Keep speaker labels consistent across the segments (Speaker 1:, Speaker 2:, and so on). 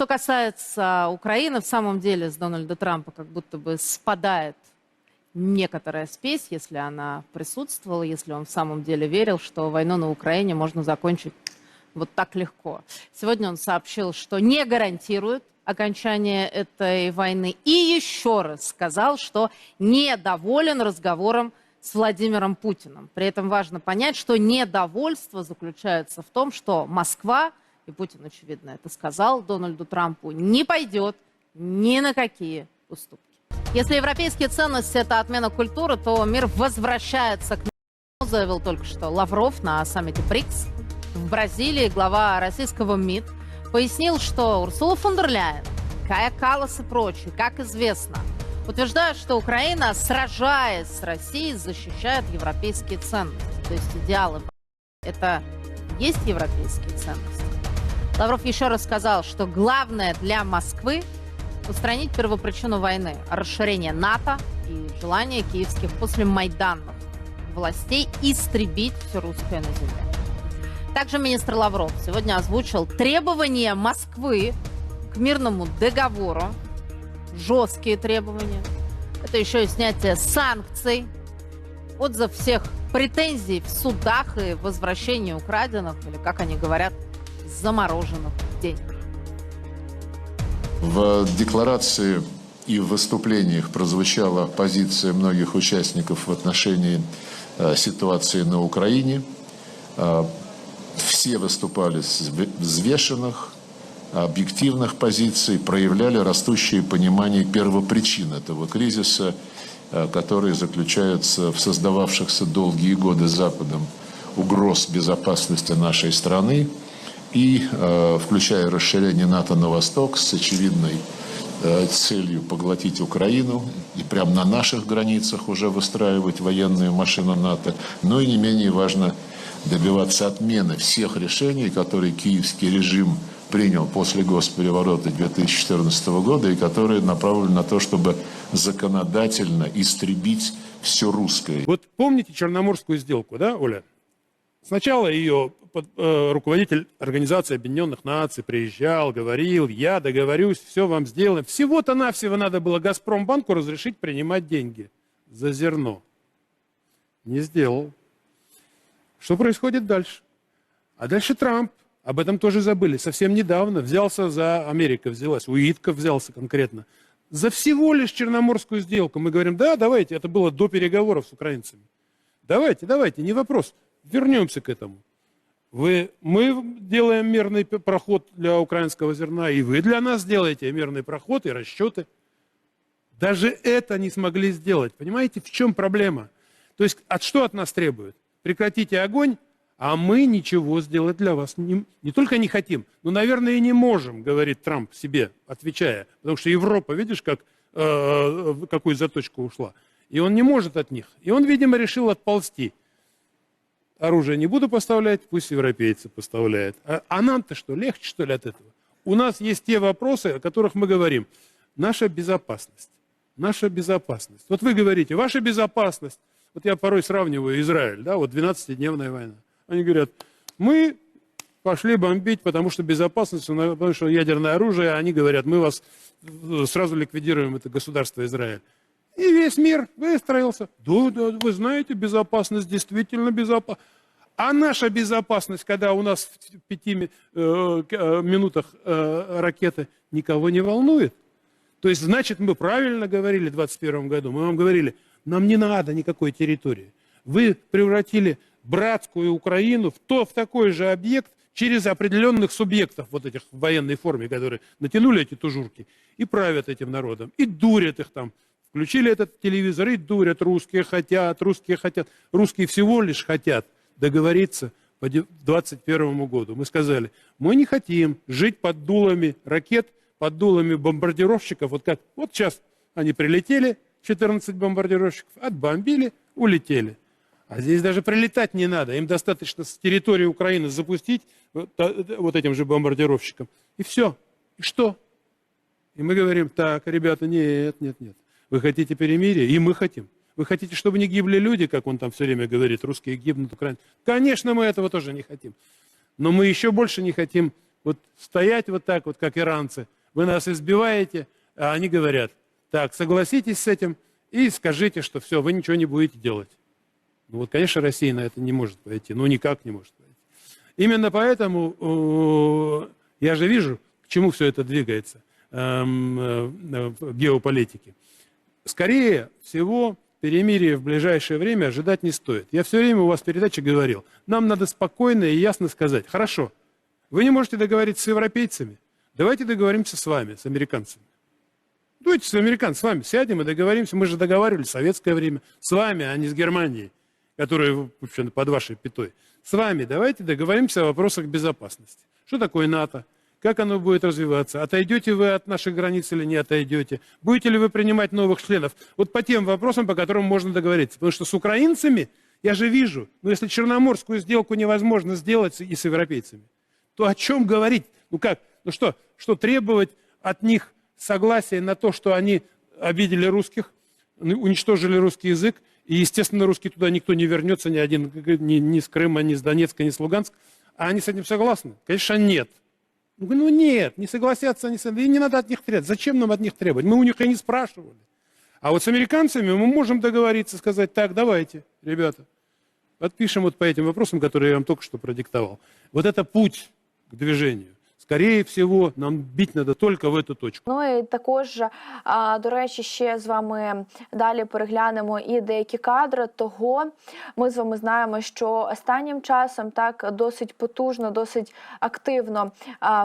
Speaker 1: что касается Украины, в самом деле с Дональда Трампа как будто бы спадает некоторая спесь, если она присутствовала, если он в самом деле верил, что войну на Украине можно закончить вот так легко. Сегодня он сообщил, что не гарантирует окончание этой войны. И еще раз сказал, что недоволен разговором с Владимиром Путиным. При этом важно понять, что недовольство заключается в том, что Москва, и Путин, очевидно, это сказал Дональду Трампу, не пойдет ни на какие уступки. Если европейские ценности – это отмена культуры, то мир возвращается к заявил только что Лавров на саммите БРИКС. В Бразилии глава российского МИД пояснил, что Урсула фон дер Ляйен, Кая Калас и прочие, как известно, утверждают, что Украина, сражаясь с Россией, защищает европейские ценности. То есть идеалы это есть европейские ценности. Лавров еще раз сказал, что главное для Москвы устранить первопричину войны, расширение НАТО и желание киевских после майданных властей истребить все русское на земле. Также министр Лавров сегодня озвучил требования Москвы к мирному договору. Жесткие требования. Это еще и снятие санкций, отзыв всех претензий в судах и возвращение украденных, или, как они говорят, замороженных денег.
Speaker 2: В декларации и в выступлениях прозвучала позиция многих участников в отношении э, ситуации на Украине. Э, все выступали с взвешенных, объективных позиций, проявляли растущее понимание первопричин этого кризиса, э, который заключается в создававшихся долгие годы Западом угроз безопасности нашей страны и э, включая расширение НАТО на восток с очевидной э, целью поглотить Украину и прямо на наших границах уже выстраивать военную машину НАТО, но и не менее важно добиваться отмены всех решений, которые киевский режим принял после госпереворота 2014 года и которые направлены на то, чтобы законодательно истребить все русское.
Speaker 3: Вот помните Черноморскую сделку, да, Оля? Сначала ее под, э, руководитель Организации Объединенных Наций приезжал, говорил, я договорюсь, все вам сделаем. Всего-то навсего надо было Газпромбанку разрешить принимать деньги за зерно. Не сделал. Что происходит дальше? А дальше Трамп. Об этом тоже забыли. Совсем недавно взялся за... Америка взялась, Уитков взялся конкретно. За всего лишь Черноморскую сделку. Мы говорим, да, давайте, это было до переговоров с украинцами. Давайте, давайте, не вопрос. Вернемся к этому. Вы, мы делаем мирный проход для украинского зерна, и вы для нас делаете мирный проход и расчеты. Даже это не смогли сделать. Понимаете, в чем проблема? То есть, от что от нас требуют? Прекратите огонь, а мы ничего сделать для вас не, не только не хотим, но, наверное, и не можем, говорит Трамп себе, отвечая. Потому что Европа, видишь, как, э, в какую заточку ушла. И он не может от них. И он, видимо, решил отползти оружие не буду поставлять, пусть европейцы поставляют. А, а нам-то что, легче что ли от этого? У нас есть те вопросы, о которых мы говорим. Наша безопасность. Наша безопасность. Вот вы говорите, ваша безопасность. Вот я порой сравниваю Израиль, да, вот 12-дневная война. Они говорят, мы пошли бомбить, потому что безопасность, потому что ядерное оружие, а они говорят, мы вас э, сразу ликвидируем, это государство Израиль. И весь мир выстроился. Да, да, вы знаете, безопасность действительно безопасна. А наша безопасность, когда у нас в пяти э, э, минутах э, ракеты никого не волнует. То есть, значит, мы правильно говорили в 2021 году. Мы вам говорили, нам не надо никакой территории. Вы превратили братскую Украину в, то, в такой же объект через определенных субъектов, вот этих в военной форме, которые натянули эти тужурки и правят этим народом, и дурят их там Включили этот телевизор и дурят, русские хотят, русские хотят. Русские всего лишь хотят договориться по 2021 году. Мы сказали, мы не хотим жить под дулами ракет, под дулами бомбардировщиков. Вот как, вот сейчас они прилетели, 14 бомбардировщиков, отбомбили, улетели. А здесь даже прилетать не надо. Им достаточно с территории Украины запустить вот, вот этим же бомбардировщиком. И все. И что? И мы говорим, так, ребята, нет, нет, нет. Вы хотите перемирия? И мы хотим. Вы хотите, чтобы не гибли люди, как он там все время говорит, русские гибнут, украинцы? Конечно, мы этого тоже не хотим. Но мы еще больше не хотим вот стоять вот так вот, как иранцы. Вы нас избиваете, а они говорят, так, согласитесь с этим и скажите, что все, вы ничего не будете делать. Ну вот, конечно, Россия на это не может пойти, ну никак не может пойти. Именно поэтому э, я же вижу, к чему все это двигается эм, э, в геополитике. Скорее всего, перемирие в ближайшее время ожидать не стоит. Я все время у вас в передаче говорил, нам надо спокойно и ясно сказать, хорошо, вы не можете договориться с европейцами, давайте договоримся с вами, с американцами. Давайте с американцами, с вами сядем и договоримся. Мы же договаривались в советское время с вами, а не с Германией, которая в общем, под вашей пятой. С вами давайте договоримся о вопросах безопасности. Что такое НАТО? Как оно будет развиваться? Отойдете вы от наших границ или не отойдете? Будете ли вы принимать новых членов? Вот по тем вопросам, по которым можно договориться. Потому что с украинцами я же вижу, ну если черноморскую сделку невозможно сделать и с европейцами, то о чем говорить? Ну как? Ну что, что требовать от них согласия на то, что они обидели русских, ну, уничтожили русский язык, и, естественно, русский туда никто не вернется, ни один, ни, ни с Крыма, ни с Донецка, ни с Луганска. А они с этим согласны? Конечно, нет. Ну, ну нет, не согласятся они с этим. И не надо от них требовать. Зачем нам от них требовать? Мы у них и не спрашивали. А вот с американцами мы можем договориться, сказать, так, давайте, ребята, подпишем вот по этим вопросам, которые я вам только что продиктовал. Вот это путь к движению. Скорее всего, нам бить надо только в эту точку.
Speaker 4: Ну і також, до речі, ще з вами далі переглянемо і деякі кадри того. Ми з вами знаємо, що останнім часом так досить потужно, досить активно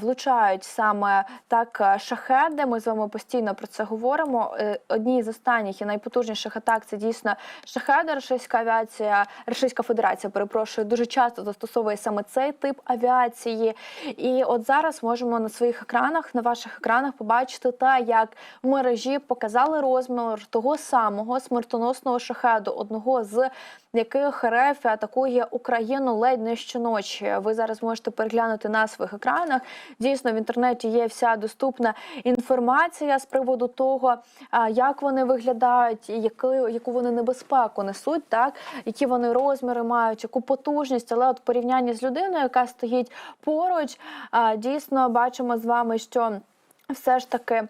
Speaker 4: влучають саме так шахеди. Ми з вами постійно про це говоримо. Е, Одні з останніх і найпотужніших атак це дійсно шахеди. Російська авіація, Російська Федерація, перепрошую, дуже часто застосовує саме цей тип авіації. І от зараз можемо на своїх екранах, на ваших екранах, побачити те, як в мережі показали розмір того самого смертоносного шахеду, одного з яких РФ атакує Україну ледь не щоночі. Ви зараз можете переглянути на своїх екранах. Дійсно, в інтернеті є вся доступна інформація з приводу того, як вони виглядають, яку, вони небезпеку несуть, так які вони розміри мають, яку потужність, але от порівнянні з людиною, яка стоїть поруч, а, дійсно бачимо з вами, що. Все ж таки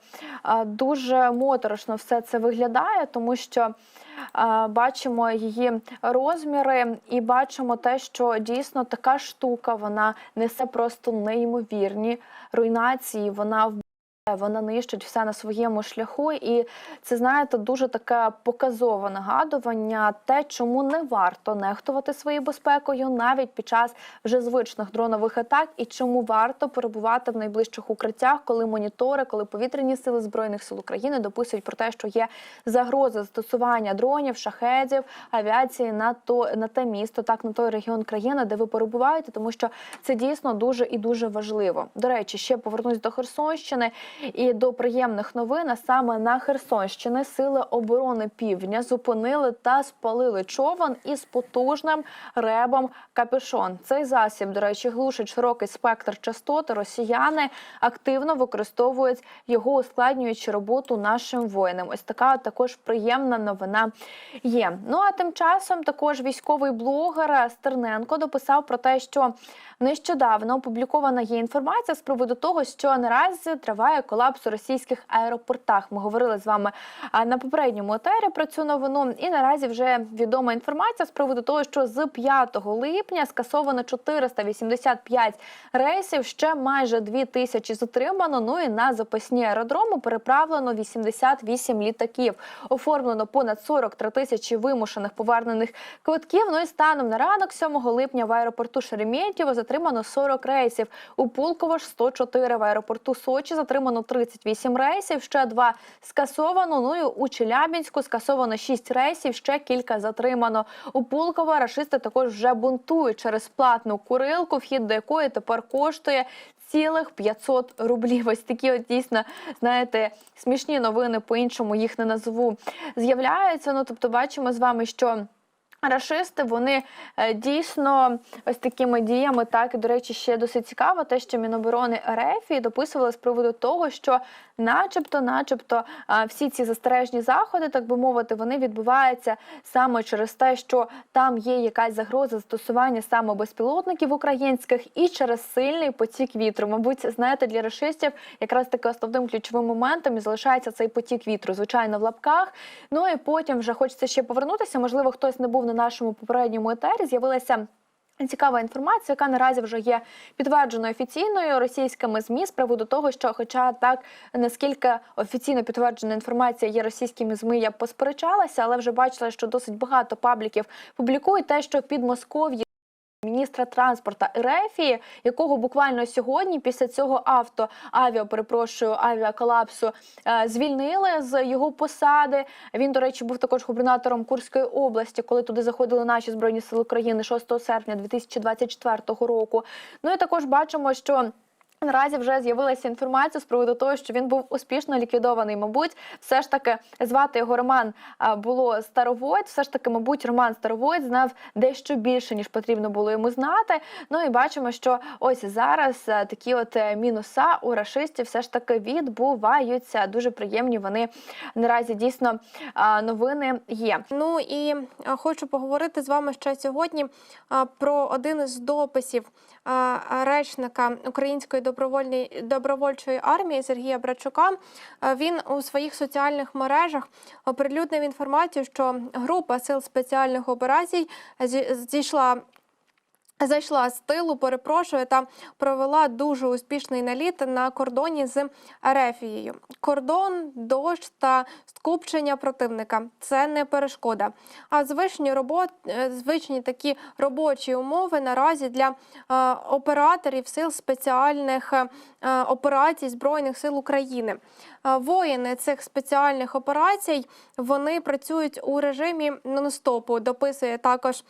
Speaker 4: дуже моторошно все це виглядає, тому що бачимо її розміри і бачимо те, що дійсно така штука вона несе просто неймовірні руйнації. Вона вона нищить все на своєму шляху, і це знаєте дуже таке показове нагадування, те, чому не варто нехтувати своєю безпекою навіть під час вже звичних дронових атак, і чому варто перебувати в найближчих укриттях, коли монітори, коли повітряні сили збройних сил України дописують про те, що є загроза застосування дронів, шахедів, авіації на то на те місто, так на той регіон країни, де ви перебуваєте, тому що це дійсно дуже і дуже важливо. До речі, ще повернусь до Херсонщини. І до приємних новин, а саме на Херсонщині сили оборони півдня зупинили та спалили човен із потужним ребом капюшон. Цей засіб, до речі, глушить широкий спектр частот. Росіяни активно використовують його, ускладнюючи роботу нашим воїнам. Ось така також приємна новина є. Ну а тим часом також військовий блогер Стерненко дописав про те, що нещодавно опублікована є інформація з приводу того, що наразі триває колапс у російських аеропортах. Ми говорили з вами на попередньому етері про цю новину. І наразі вже відома інформація з приводу того, що з 5 липня скасовано 485 рейсів, ще майже 2 тисячі затримано. Ну і на запасні аеродроми переправлено 88 літаків. Оформлено понад 43 тисячі вимушених повернених квитків. Ну і станом на ранок 7 липня в аеропорту Шереметьєво затримано 40 рейсів. У Пулково ж 104 в аеропорту Сочі затримано 38 рейсів, ще два скасовано. Ну і у Челябінську скасовано 6 рейсів, ще кілька затримано. У Пулково рашисти також вже бунтують через платну курилку, вхід до якої тепер коштує цілих 500 рублів. Ось такі от дійсно, знаєте, смішні новини, по-іншому їх не назву, з'являються. Ну, тобто бачимо з вами, що Рашисти вони е, дійсно ось такими діями, так і до речі, ще досить цікаво, те, що Міноборони РФ дописували з приводу того, що, начебто, начебто, всі ці застережні заходи, так би мовити, вони відбуваються саме через те, що там є якась загроза застосування саме безпілотників українських і через сильний потік вітру. Мабуть, знаєте, для рашистів якраз таки основним ключовим моментом і залишається цей потік вітру, звичайно, в лапках. Ну і потім вже хочеться ще повернутися. Можливо, хтось не був на нашому попередньому етері. З'явилася. Цікава інформація, яка наразі вже є підтвердженою офіційною російськими змі з приводу того, що, хоча так наскільки офіційно підтверджена інформація є російськими змі, я посперечалася, але вже бачила, що досить багато пабліків публікують те, що під Москов'ї міністра транспорта Ерефії, якого буквально сьогодні, після цього авто авіа, перепрошую, авіаколапсу, е, звільнили з його посади. Він, до речі, був також губернатором Курської області, коли туди заходили наші збройні сили України 6 серпня 2024 року. Ну і також бачимо, що. Наразі вже з'явилася інформація з приводу того, що він був успішно ліквідований. Мабуть, все ж таки звати його Роман було Старовойт. Все ж таки, мабуть, Роман Старовойт знав дещо більше ніж потрібно було йому знати. Ну і бачимо, що ось зараз такі от е, мінуса у рашистів все ж таки відбуваються. Дуже приємні вони наразі дійсно новини є.
Speaker 5: Ну і хочу поговорити з вами ще сьогодні про один із дописів речника Української добровольної добровольчої армії Сергія Брачука. Е, Він у своїх соціальних мережах оприлюднив інформацію, що група сил спеціальних операцій зійшла. Зайшла з тилу, перепрошую, та провела дуже успішний наліт на кордоні з Ерефією. Кордон, дощ та скупчення противника це не перешкода. А звичні робот, е, звичні такі робочі умови наразі для е, операторів сил спеціальних е, операцій Збройних сил України. Е, Воїни цих спеціальних операцій вони працюють у режимі нон-стопу. Дописує також.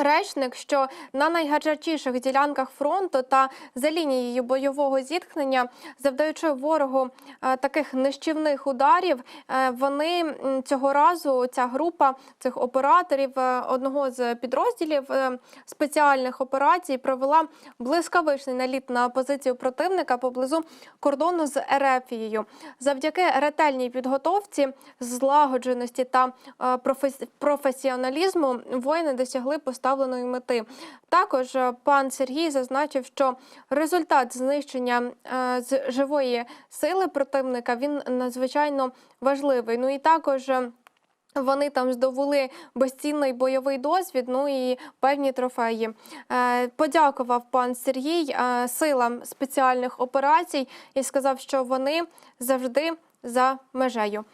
Speaker 5: Речник, що на найгарячіших ділянках фронту та за лінією бойового зіткнення, завдаючи ворогу е, таких нищівних ударів, е, вони цього разу ця група цих операторів е, одного з підрозділів спеціальних операцій провела блискавичний наліт на позицію противника поблизу кордону з Ерефією. Завдяки ретельній підготовці, злагодженості та професіоналізму воїни досягли поставленої мети. Також е, пан Сергій зазначив, що результат знищення е, з живої сили противника він надзвичайно важливий. Ну і також. е, вони там здобули безцінний бойовий досвід, ну і певні трофеї. Подякував пан Сергій силам спеціальних операцій і сказав, що вони завжди за межею.